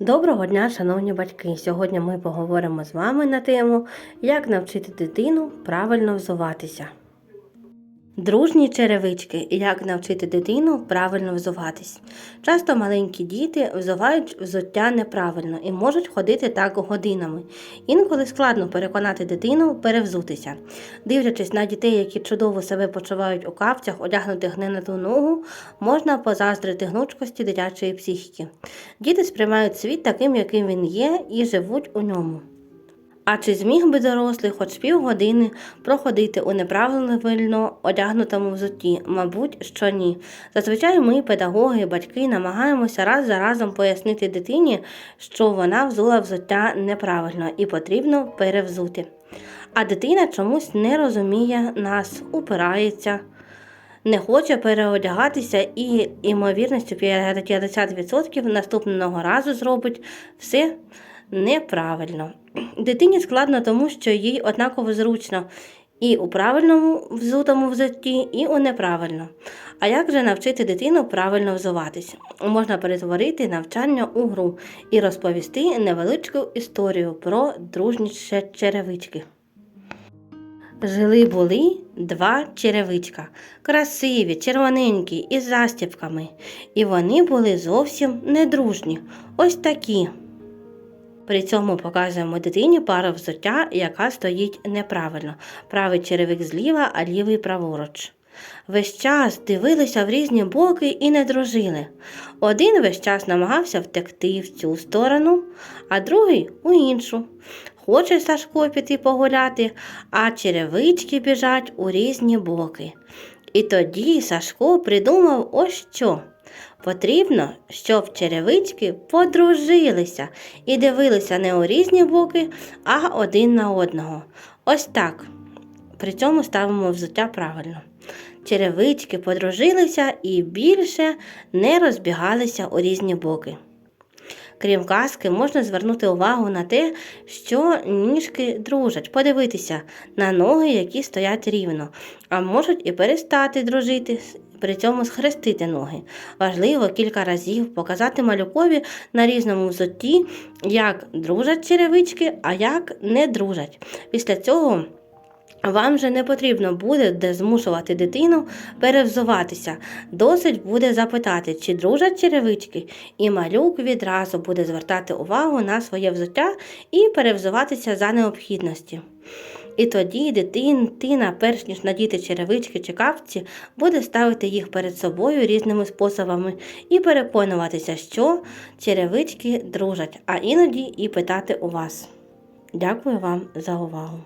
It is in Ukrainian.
Доброго дня, шановні батьки! Сьогодні ми поговоримо з вами на тему, як навчити дитину правильно взуватися. Дружні черевички як навчити дитину правильно взуватись. Часто маленькі діти взувають взуття неправильно і можуть ходити так годинами. Інколи складно переконати дитину перевзутися. Дивлячись на дітей, які чудово себе почувають у капцях, одягнутих не на ту ногу, можна позаздрити гнучкості дитячої психіки. Діти сприймають світ таким, яким він є, і живуть у ньому. А чи зміг би дорослий хоч півгодини проходити у неправильно одягнутому взутті? Мабуть, що ні. Зазвичай ми, педагоги, батьки, намагаємося раз за разом пояснити дитині, що вона взула взуття неправильно і потрібно перевзути. А дитина чомусь не розуміє нас, упирається. Не хоче переодягатися і ймовірністю 50% наступного разу зробить все неправильно. Дитині складно тому, що їй однаково зручно і у правильному взутому взутті, і у неправильно. А як же навчити дитину правильно взуватись? Можна перетворити навчання у гру і розповісти невеличку історію про дружні черевички. Жили були два черевичка, красиві, червоненькі із застібками, і вони були зовсім недружні, ось такі. При цьому показуємо дитині пару взуття, яка стоїть неправильно. Правий черевик зліва, а лівий праворуч. Весь час дивилися в різні боки і не дружили. Один весь час намагався втекти в цю сторону, а другий у іншу. Хоче Сашко піти погуляти, а черевички біжать у різні боки. І тоді Сашко придумав ось що. Потрібно, щоб черевички подружилися і дивилися не у різні боки, а один на одного. Ось так. При цьому ставимо взуття правильно. Черевички подружилися і більше не розбігалися у різні боки. Крім казки, можна звернути увагу на те, що ніжки дружать, подивитися на ноги, які стоять рівно, а можуть і перестати дружити, при цьому схрестити ноги. Важливо кілька разів показати малюкові на різному взутті, як дружать черевички, а як не дружать. Після цього. Вам же не потрібно буде де змушувати дитину перевзуватися. Досить буде запитати, чи дружать черевички, і малюк відразу буде звертати увагу на своє взуття і перевзуватися за необхідності. І тоді дитина, перш ніж надіти черевички чи капці, буде ставити їх перед собою різними способами і переконуватися, що черевички дружать, а іноді і питати у вас. Дякую вам за увагу!